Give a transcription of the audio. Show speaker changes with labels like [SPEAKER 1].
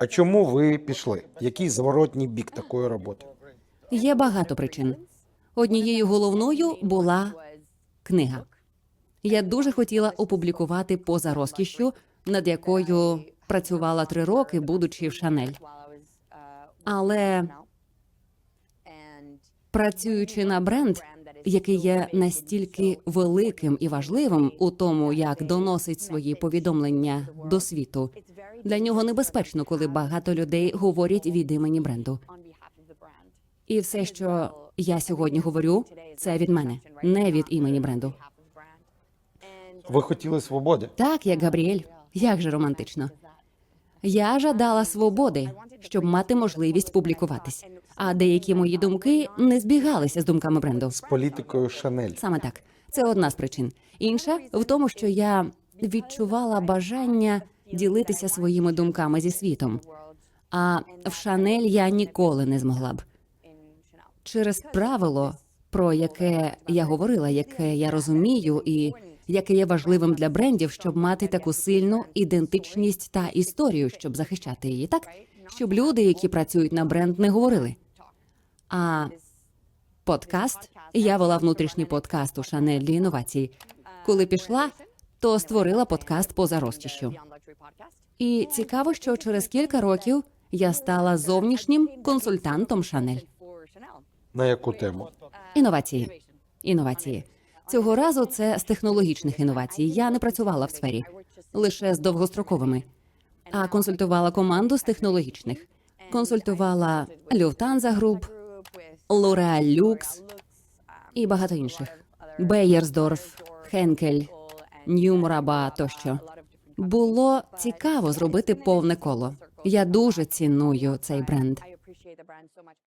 [SPEAKER 1] А чому ви пішли? Який зворотній бік такої роботи?
[SPEAKER 2] Є багато причин. Однією головною була книга. Я дуже хотіла опублікувати поза розкішшю, над якою працювала три роки, будучи в Шанель. Але працюючи на бренд, який є настільки великим і важливим у тому, як доносить свої повідомлення до світу, для нього небезпечно, коли багато людей говорять від імені бренду. І все, що я сьогодні говорю, це від мене, не від імені бренду.
[SPEAKER 1] Ви хотіли свободи?
[SPEAKER 2] Так, як Габріель, як же романтично. Я жадала свободи, щоб мати можливість публікуватись. А деякі мої думки не збігалися з думками бренду.
[SPEAKER 1] З політикою Шанель.
[SPEAKER 2] Саме так. Це одна з причин. Інша в тому, що я відчувала бажання ділитися своїми думками зі світом. А в Шанель я ніколи не змогла б. Через правило, про яке я говорила, яке я розумію, і яке є важливим для брендів, щоб мати таку сильну ідентичність та історію, щоб захищати її, так щоб люди, які працюють на бренд, не говорили. А подкаст я вела внутрішній подкаст у Шанель для інновацій. Коли пішла, то створила подкаст поза розкішю. І цікаво, що через кілька років я стала зовнішнім консультантом Шанель.
[SPEAKER 1] На яку тему?
[SPEAKER 2] Інновації. Інновації. Цього разу це з технологічних інновацій. Я не працювала в сфері лише з довгостроковими, а консультувала команду з технологічних. Консультувала Lufthansa Group, L'Oreal Люкс і багато інших. Беєрсдорф, Хенкель, Ньюмраба тощо. Було цікаво зробити повне коло. Я дуже ціную цей бренд.